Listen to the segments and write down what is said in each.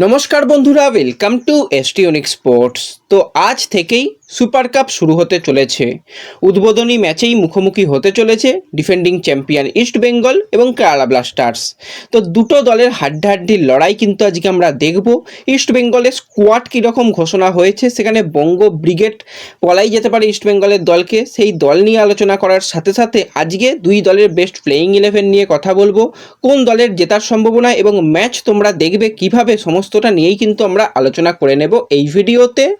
নমস্কার বন্ধুরা welcome two এসটিউনিক sports তো আজ থেকেই সুপার কাপ শুরু হতে চলেছে। উদ্বোধনী ম্যাচেই মুখোমুখি হতে চলেছে ডিফেন্ডিং চ্যাম্পিয়ন ইস্ট বেঙ্গল এবং কেরালা ব্লাস্টার্স। তো দুটো দলের হাড্ডাহাড্ডির লড়াই কিন্তু আজকে আমরা দেখব। ইস্ট বেঙ্গলের স্কোয়াড কীরকম ঘোষণা হয়েছে, সেখানে বঙ্গ ব্রিগেড বলাই যেতে পারে ইস্ট বেঙ্গলের দলকে। সেই দল নিয়ে আলোচনা করার সাথে সাথে আজকে দুই দলের বেস্ট প্লেয়িং ইলেভেন নিয়ে কথা বলব। কোন দলের জেতার সম্ভাবনা এবং ম্যাচ তোমরা দেখবে কীভাবে, সমস্তটা নিয়েই কিন্তু আমরা আলোচনা করে নেব এই ভিডিওতে।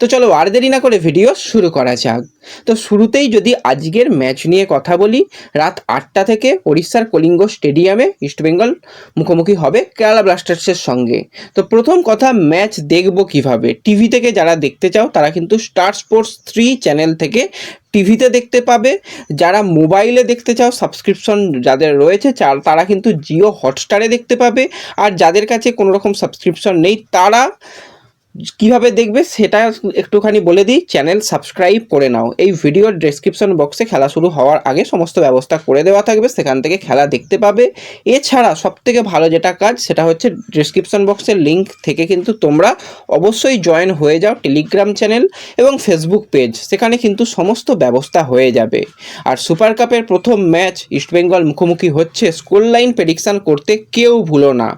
তো চলো আর দেরি না করে ভিডিও শুরু করা যাক। তো শুরুতেই যদি আজকের ম্যাচ নিয়ে কথা বলি, রাত আটটা থেকে ওড়িশার কলিঙ্গ স্টেডিয়ামে ইস্টবেঙ্গল মুখোমুখি হবে কেরালা ব্লাস্টার্সের সঙ্গে। তো প্রথম কথা ম্যাচ দেখব কীভাবে? টিভি থেকে যারা দেখতে চাও, তারা কিন্তু স্টার স্পোর্টস থ্রি চ্যানেল থেকে টিভিতে দেখতে পাবে। যারা মোবাইলে দেখতে চাও সাবস্ক্রিপশন যাদের রয়েছে তারা কিন্তু জিও হটস্টারে দেখতে পাবে। আর যাদের কাছে কোনো রকম সাবস্ক্রিপশন নেই, তারা কীভাবে দেখবে সেটা একটুখানি বলে দিই চ্যানেল সাবস্ক্রাইব করে নাও। এই ভিডিওর ডেসক্রিপশন বক্সে খেলা শুরু হওয়ার আগে সমস্ত ব্যবস্থা করে দেওয়া থাকবে, সেখান থেকে খেলা দেখতে পাবে। এছাড়া সবথেকে ভালো যেটা কাজ, সেটা হচ্ছে ডেসক্রিপশন বক্সের লিঙ্ক থেকে কিন্তু তোমরা অবশ্যই জয়েন হয়ে যাও টেলিগ্রাম চ্যানেল এবং ফেসবুক পেজ সেখানে কিন্তু সমস্ত ব্যবস্থা হয়ে যাবে। আর সুপার কাপের প্রথম ম্যাচ ইস্টবেঙ্গল মুখোমুখি হচ্ছে স্কোর লাইন প্রেডিকশান করতে কেউ ভুলো না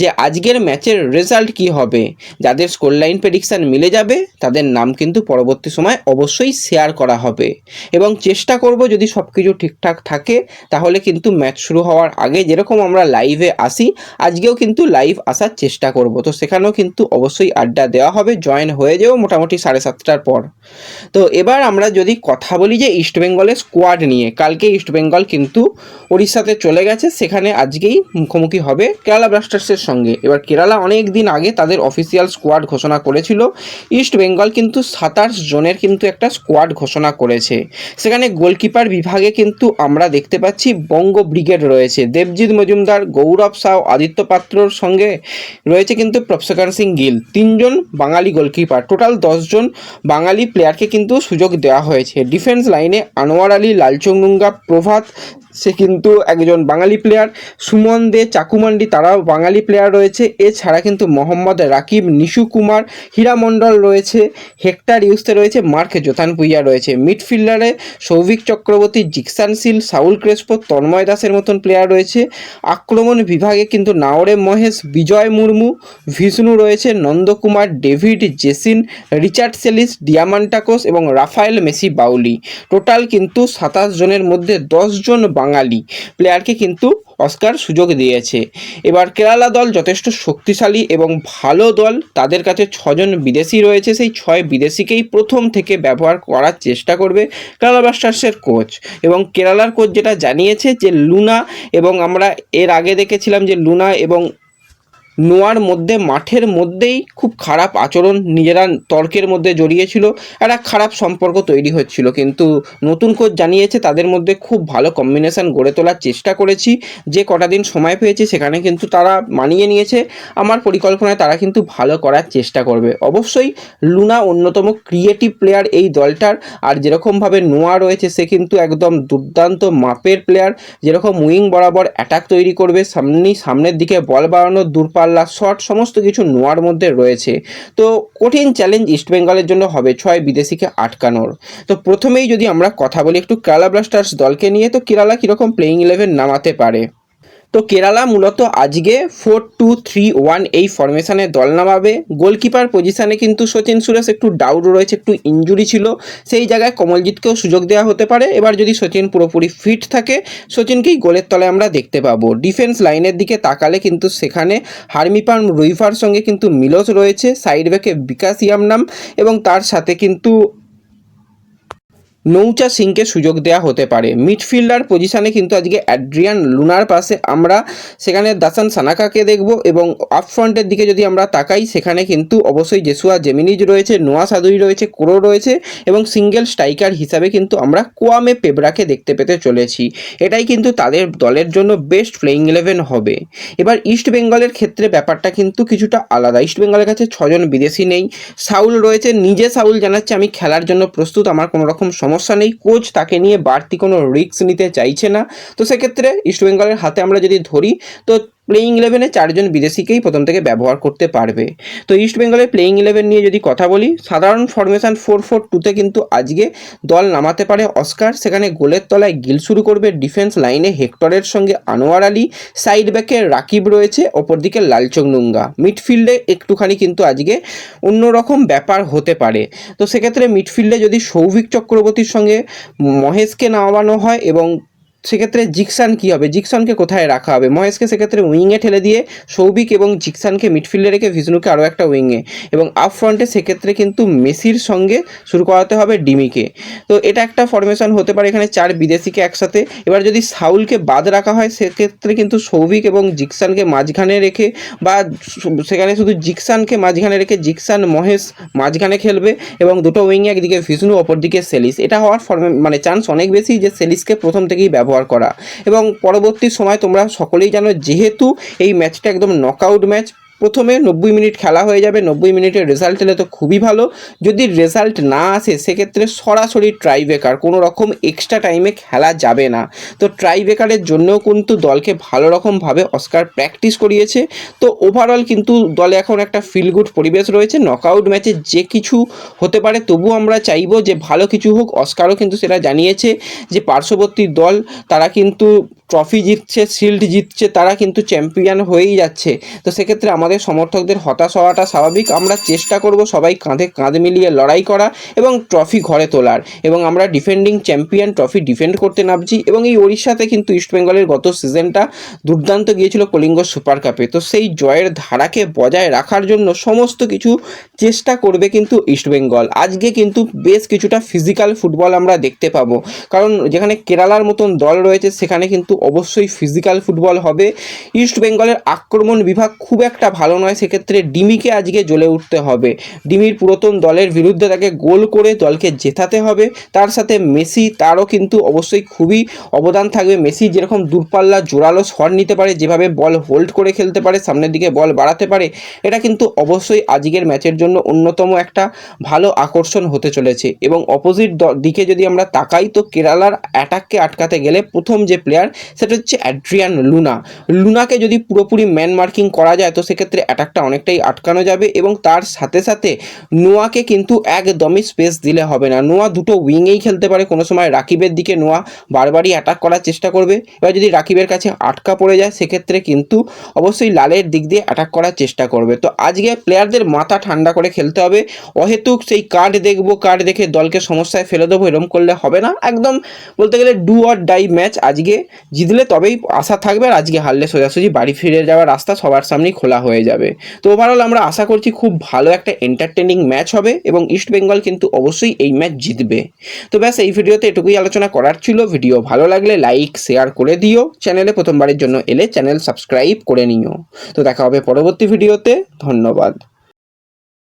যে আজকের ম্যাচের রেজাল্ট কি হবে? যাদের স্কোর লাইন প্রেডিকশান মিলে যাবে, তাদের নাম কিন্তু পরবর্তী সময় অবশ্যই শেয়ার করা হবে। এবং চেষ্টা করব যদি সব কিছু ঠিকঠাক থাকে, তাহলে কিন্তু ম্যাচ শুরু হওয়ার আগে যেরকম আমরা লাইভে আসি, আজকেও কিন্তু লাইভ আসার চেষ্টা করব। তো সেখানেও কিন্তু অবশ্যই আড্ডা দেওয়া হবে জয়েন হয়ে যেও মোটামুটি সাড়ে সাতটার পর। তো এবার আমরা যদি কথা বলি যে ইস্টবেঙ্গলের স্কোয়াড নিয়ে, কালকে ইস্টবেঙ্গল কিন্তু উড়িষ্যাতে চলে গেছে, সেখানে আজকেই মুখোমুখি হবে কেরালা ব্লাস্টার্সের সঙ্গে। এবার কেরালা অনেক দিন আগে তাদের অফিসিয়াল স্কোয়াড ঘোষণা করেছিল। ইস্ট বেঙ্গল কিন্তু সাতাশ জনের কিন্তু একটা স্কোয়াড ঘোষণা করেছে। সেখানে গোলকিপার বিভাগে কিন্তু আমরা দেখতে পাচ্ছি বঙ্গ ব্রিগেড রয়েছে। দেবজিৎ মজুমদার, গৌরব সাউ, আদিত্য পাত্রর সঙ্গে রয়েছে কিন্তু প্রফসকার সিং গিল। তিনজন বাঙালি গোলকিপার টোটাল দশজন বাঙালি প্লেয়ারকে কিন্তু সুযোগ দেওয়া হয়েছে। ডিফেন্স লাইনে আনোয়ার আলী লালচুংনুঙ্গা প্রভাত, সে কিন্তু একজন বাঙালি প্লেয়ার সুমন দে চাকুমান্ডি তারাও বাঙালি প্লেয়ার রয়েছে। এছাড়া কিন্তু মোহাম্মদ রাকিব, নিশু কুমার হীরা মণ্ডল রয়েছে, হেক্টার ইউসতে রয়েছে, মার্ক জোথান পুইয়া রয়েছে। মিডফিল্ডারে সৌভিক চক্রবর্তী, জিকসান সিল, সাউল ক্রেসপো, তন্ময় দাসের মতন প্লেয়ার রয়েছে। আক্রমণ বিভাগে কিন্তু নাওরে মহেশ, বিজয় মুর্মু, ভিষ্ণু রয়েছে, Nandakumar, David Jesin, Richard Celis, Diamantakos এবং রাফায়েল মেসি বাউলি। টোটাল কিন্তু সাতাশ জনের মধ্যে দশ জন বাঙালি। প্লেয়ারকে কিন্তু অস্কার সুযোগ দিয়েছে। এবার কেরালা দল যথেষ্ট শক্তিশালী এবং ভালো দল। তাদের কাছে ছজন বিদেশি রয়েছে। সেই ছয় বিদেশিকেই প্রথম থেকে ব্যবহার করার চেষ্টা করবে কেরালা ব্লাস্টার্সের কোচ। এবং কেরালার কোচ যেটা জানিয়েছে যে লুনা এবং আমরা এর আগে দেখেছিলাম যে লুনা এবং নোয়ার মধ্যে, মাঠের মধ্যেই খুব খারাপ আচরণ নিজেরা তর্কের মধ্যে জড়িয়েছিল একটা খারাপ সম্পর্ক তৈরি হচ্ছিল। কিন্তু নতুন কোচ জানিয়েছে, তাদের মধ্যে খুব ভালো কম্বিনেশান গড়ে তোলার চেষ্টা করেছি। যে কটা দিন সময় পেয়েছি, সেখানে কিন্তু তারা মানিয়ে নিয়েছে। আমার পরিকল্পনায় তারা কিন্তু ভালো করার চেষ্টা করবে। অবশ্যই লুনা অন্যতম ক্রিয়েটিভ প্লেয়ার এই দলটার। আর যেরকমভাবে নোয়া রয়েছে, সে কিন্তু একদম দুর্দান্ত মাপের প্লেয়ার যেরকম উইং বরাবর অ্যাটাক তৈরি করবে, সামনেই সামনের দিকে বল বাড়ানোর বাড়ানো দূরপাল্লা শট সমস্ত কিছু নোয়ার মধ্যে রয়েছে। তো কঠিন চ্যালেঞ্জ ইস্টবেঙ্গলের জন্য হবে ছয় বিদেশিকে আটকানোর। তো প্রথমেই যদি আমরা কথা বলি একটু কেরালা ব্লাস্টার্স দলকে নিয়ে, তো কেরালা কীরকম প্লেইং ইলেভেন নামাতে পারে? তো কেরালা মূলত আজকে ফোর টু থ্রি ওয়ান এই ফরমেশনে দল নামাবে। গোলকিপার পজিশানে কিন্তু সচিন সুরেশ একটু ডাউট রয়েছে, একটু ইঞ্জুরি ছিল। সেই জায়গায় কমলজিৎকেও সুযোগ দেওয়া হতে পারে। এবার যদি সচিন পুরোপুরি ফিট থাকে, সচিনকেই গোলের তলায় আমরা দেখতে পাবো। ডিফেন্স লাইনের দিকে তাকালে কিন্তু সেখানে হারমিপান রুইফার সঙ্গে কিন্তু মিলোস রয়েছে। সাইড ব্যাকে বিকাশ ইয়ামনাম এবং তার সাথে কিন্তু নৌচা সিংকে সুযোগ দেওয়া হতে পারে। মিডফিল্ডার পজিশনে কিন্তু আজকে অ্যাড্রিয়ান লুনার পাশে আমরা সেখানে দাসান সানাকাকে দেখব এবং আপ ফ্রন্টের দিকে যদি আমরা তাকাই, সেখানে কিন্তু অবশ্যই জেসুয়া জেমিনিজ রয়েছে, নোয়া সাদুই রয়েছে, কোরো রয়েছে এবং সিঙ্গেল স্ট্রাইকার হিসাবে কিন্তু আমরা কোয়ামে পেবরাকে দেখতে পেতে চলেছি। এটাই কিন্তু তাদের দলের জন্য বেস্ট প্লেইং ইলেভেন হবে। এবার ইস্ট বেঙ্গলের ক্ষেত্রে ব্যাপারটা কিন্তু কিছুটা আলাদা। ইস্ট বেঙ্গলের কাছে ছজন বিদেশি নেই। সাউল রয়েছে। নিজে সাউল জানাচ্ছে, আমি খেলার জন্য প্রস্তুত। আমার কোনো রকম সমস্যা নেই কোচ তাকে নিয়ে বাড়তি কোনো রিস্ক নিতে চাইছে না। তো সেক্ষেত্রে ইস্টবেঙ্গলের হাতে আমরা যদি ধরি, তো প্লেইং ইলেভেনে চারজন বিদেশিকেই প্রথম থেকে ব্যবহার করতে পারবে। তো ইস্ট বেঙ্গলের প্লেইং ইলেভেন নিয়ে যদি কথা বলি, সাধারণ ফরমেশন ফোর ফোর টুতে কিন্তু আজকে দল নামাতে পারে অস্কার সেখানে গোলের তলায় গিল শুরু করবে ডিফেন্স লাইনে হেক্টরের সঙ্গে আনোয়ার আলী। সাইড ব্যাকে রাকিব রয়েছে ওপরদিকে লালচং নুঙ্গা মিডফিল্ডে একটুখানি কিন্তু আজকে অন্যরকম ব্যাপার হতে পারে। তো সেক্ষেত্রে মিডফিল্ডে যদি সৌভিক চক্রবর্তীর সঙ্গে মহেশকে নামানো হয় এবং সেক্ষেত্রে জিকসান কী হবে? জিকসানকে কোথায় রাখা হবে? মহেশকে সেক্ষেত্রে উইংয়ে ঠেলে দিয়ে সৌভিক এবং জিকসানকে মিডফিল্ডে রেখে ভিষ্ণুকে আরও একটা উইংয়ে। এবং আপ ফ্রন্টে সেক্ষেত্রে কিন্তু মেসির সঙ্গে শুরু করাতে হবে ডিমিকে। তো এটা একটা ফরমেশন হতে পারে এখানে চার বিদেশিকে একসাথে। এবার যদি সাউলকে বাদ রাখা হয়, সেক্ষেত্রে কিন্তু সৌভিক এবং জিকসানকে মাঝখানে রেখে বা সেখানে শুধু জিকসানকে মাঝখানে রেখে জিকসান, মহেশ মাঝখানে খেলবে এবং দুটো উইংয়ে একদিকে ভিষ্ণু অপরদিকে সেলিস। এটা হওয়ার ফর্মে মানে চান্স অনেক বেশি যে সেলিসকে প্রথম থেকেই ব্যবহার করা। এবং পরবর্তী সময় তোমরা সকলেই জানো যেহেতু এই ম্যাচটা একদম নকআউট ম্যাচ প্রথমে নব্বই মিনিট খেলা হয়ে যাবে, নব্বই মিনিটের রেজাল্ট এলে তো খুবই ভালো। যদি রেজাল্ট না আসে, সেক্ষেত্রে সরাসরি ট্রাইবেকার কোনো রকম এক্সট্রা টাইমে খেলা যাবে না। তো ট্রাইবেকারের জন্যও কিন্তু দলকে ভালো রকমভাবে অস্কার প্র্যাকটিস করিয়েছে। তো ওভারঅল কিন্তু দলে এখন একটা ফিল গুড পরিবেশ রয়েছে। নকআউট ম্যাচে যে কিছু হতে পারে তবু আমরা চাইব যে ভালো কিছু হোক অস্কারও কিন্তু সেটা জানিয়েছে যে পার্শ্ববর্তী দল, তারা কিন্তু ট্রফি জিতছে শিল্ড জিতছে, তারা কিন্তু চ্যাম্পিয়ন হয়েই যাচ্ছে। তো সেক্ষেত্রে আমাদের সমর্থকদের হতাশ হওয়াটা স্বাভাবিক। আমরা চেষ্টা করব সবাই কাঁধে কাঁধ মিলিয়ে লড়াই করা এবং ট্রফি ঘরে তোলার। এবং আমরা ডিফেন্ডিং চ্যাম্পিয়ন ট্রফি ডিফেন্ড করতে নামছি এবং এই ওড়িশাতে কিন্তু ইস্টবেঙ্গলের গত সিজনটা দুর্দান্ত গিয়েছিল কলিঙ্গ সুপার কাপে তো সেই জয়ের ধারাকে বজায় রাখার জন্য সমস্ত কিছু চেষ্টা করবে কিন্তু ইস্টবেঙ্গল আজকে কিন্তু বেশ কিছুটা ফিজিক্যাল ফুটবল আমরা দেখতে পাবো। কারণ যেখানে কেরালার মতন দল রয়েছে, সেখানে কিন্তু অবশ্যই ফিজিক্যাল ফুটবল হবে। ইস্ট বেঙ্গলের আক্রমণ বিভাগ খুব একটা ভালো নয়, সেক্ষেত্রে ডিমিকে আজকে জ্বলে উঠতে হবে। ডিমির পুরাতন দলের বিরুদ্ধে তাকে গোল করে দলকে জেতাতে হবে। তার সাথে মেসি, তারও কিন্তু অবশ্যই খুবই অবদান থাকবে। মেসি যেরকম দূরপাল্লা জোরালো শট নিতে পারে, যেভাবে বল হোল্ড করে খেলতে পারে, সামনের দিকে বল বাড়াতে পারে, এটা কিন্তু অবশ্যই আজকের ম্যাচের জন্য অন্যতম একটা ভালো আকর্ষণ হতে চলেছে। এবং অপোজিট দিকে যদি আমরা তাকাই, তো কেরালার অ্যাটাককে আটকাতে গেলে প্রথম যে প্লেয়ার সেটা হচ্ছে অ্যাড্রিয়ান লুনা। লুনাকে যদি পুরোপুরি ম্যান মার্কিং করা যায়, তো সেক্ষেত্রে অ্যাটাকটা অনেকটাই আটকানো যাবে এবং তার সাথে সাথে নোয়াকে কিন্তু একদমই স্পেস দিলে হবে না। নোয়া দুটো উইংয়েই খেলতে পারে। কোনো সময় রাকিবের দিকে নোয়া বারবারই অ্যাটাক করার চেষ্টা করবে। এবার যদি রাকিবের কাছে আটকা পড়ে যায়, সেক্ষেত্রে কিন্তু অবশ্যই লালের দিক দিয়ে অ্যাটাক করার চেষ্টা করবে। তো আজকে প্লেয়ারদের মাথা ঠান্ডা করে খেলতে হবে। অহেতুক সেই কার্ড দেখব, কার্ড দেখে দলকে সমস্যায় ফেলে দেবো, এরম করলে হবে না। একদম বলতে গেলে ডু অর ডাই ম্যাচ আজকে জিতলে তবেই আশা থাকবে আর আজকে হারলে সোজাসুজি বাড়ি ফিরে যাওয়ার রাস্তা সবার সামনেই খোলা হয়ে যাবে। তো ওভারঅল আমরা আশা করছি খুব ভালো একটা এন্টারটেনিং ম্যাচ হবে এবং ইস্ট বেঙ্গল কিন্তু অবশ্যই এই ম্যাচ জিতবে। তো ব্যাস, এই ভিডিওতে এটুকুই আলোচনা করার ছিল। ভিডিও ভালো লাগলে লাইক শেয়ার করে দিও। চ্যানেলে প্রথমবারের জন্য এলে চ্যানেল সাবস্ক্রাইব করে নিও। তো দেখা হবে পরবর্তী ভিডিওতে। ধন্যবাদ।